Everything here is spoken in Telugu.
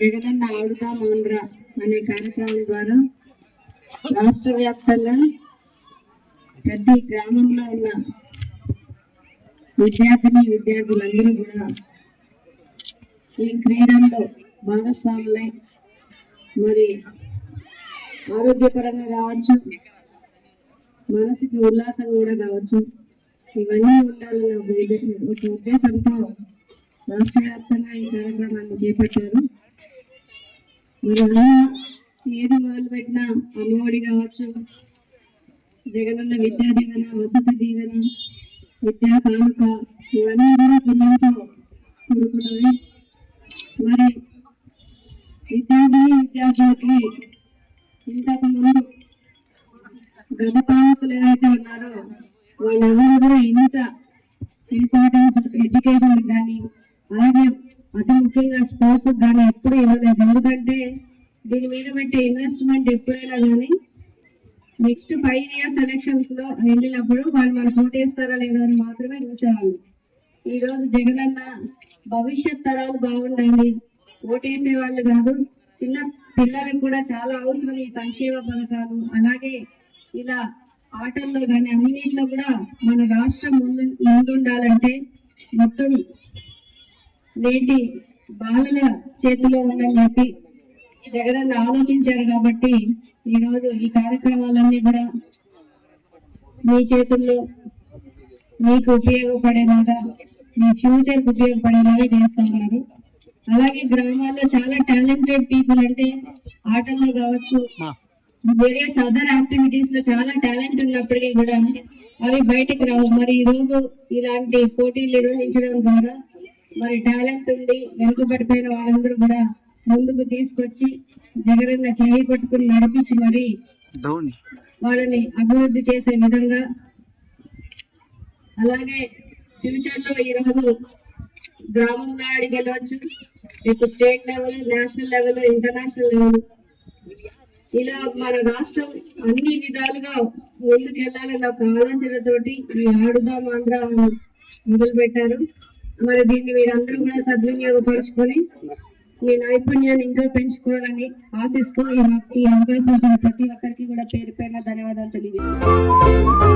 జగనన్న ఆడుతాం ఆంధ్ర అనే కార్యక్రమం ద్వారా రాష్ట్ర వ్యాప్తంగా ప్రతి గ్రామంలో ఉన్న విద్యార్థిని విద్యార్థులందరూ కూడా ఈ క్రీడల్లో భాగస్వాములై మరి ఆరోగ్యపరంగా కావచ్చు మనసుకి ఉల్లాసం కూడా కావచ్చు ఇవన్నీ ఉండాలన్న ఒక ఉద్దేశంతో రాష్ట్ర వ్యాప్తంగా ఈ కార్యక్రమాన్ని చేపట్టారు. ఏది మొదలు పెట్టినా అమ్మఒడి కావచ్చు. జగనన్న విద్యా దీవెన వసతి దీవెన విద్యా కానుక ఇవన్నీ కూడా పిల్లలతో కూడుకున్నవి. మరి విద్యార్థిని విద్యార్థులకి ఇంతకు ముందు గత పాలకులు ఏవైతే ఉన్నారో వాళ్ళెవరు కూడా ఇంత ఇంపార్టెన్స్ ఎడ్యుకేషన్ కానీ అలాగే అతి ముఖ్యంగా స్పోర్ట్స్ కానీ ఎప్పుడు ఇవ్వలేదు. ఎందుకంటే దీని మీద పెట్టే ఇన్వెస్ట్మెంట్ ఎప్పుడైనా కానీ నెక్స్ట్ ఫైవ్ ఇయర్స్ ఎలక్షన్స్లో వెళ్ళినప్పుడు వాళ్ళు మనకు ఓటేస్తారా లేదా అని మాత్రమే చూసేవాళ్ళు. ఈ రోజు జగనన్న భవిష్యత్ తరాలు బాగుండాలి ఓటేసే వాళ్ళు కాదు చిన్న పిల్లలకు కూడా చాలా అవసరం ఈ సంక్షేమ పథకాలు. అలాగే ఇలా ఆటల్లో కానీ అన్నింటిలో కూడా మన రాష్ట్రం ముందు ముందుండాలంటే మొత్తం నేటి బాలల చేతిలో ఉందని చెప్పి జగనన్న ఆలోచించారు కాబట్టి ఈ రోజు ఈ కార్యక్రమాలన్నీ కూడా మీ చేతుల్లో మీకు ఉపయోగపడేలాగా మీ ఫ్యూచర్కు ఉపయోగపడేలాగా చేస్తా ఉన్నారు. అలాగే గ్రామాల్లో చాలా టాలెంటెడ్ పీపుల్ అంటే ఆటల్లో కావచ్చు వేరియస్ అదర్ యాక్టివిటీస్లో చాలా టాలెంట్ ఉన్నప్పటికీ కూడా అవి బయటకు రావు. మరి ఈ రోజు ఇలాంటి పోటీలు నిర్వహించడం ద్వారా మరి టాలెంట్ ఉండి వెనుకబడిపోయిన వాళ్ళందరూ కూడా ముందుకు తీసుకొచ్చి జగనన్న చేయి పట్టుకుని నడిపించి మరి వాళ్ళని అభివృద్ధి చేసే విధంగా అలాగే ఫ్యూచర్లో ఈ రోజు గ్రామంలో ఆడికి వెళ్ళవచ్చు ఇప్పుడు state level national level international level ఇలా మన రాష్ట్రం అన్ని విధాలుగా ముందుకు వెళ్ళాలన్న ఒక ఆలోచనతోటి ఈ ఆడుదాం ఆంధ్ర మొదలు పెట్టారు మరి దీన్ని మీరందరూ కూడా సద్వినియోగపరుచుకొని మీ నైపుణ్యాన్ని ఇంకా పెంచుకోవాలని ఆశిస్తూ ఈ ఈ అవకాశం ఇచ్చిన ప్రతి ఒక్కరికి కూడా పేరు పైన ధన్యవాదాలు తెలియజేస్తాను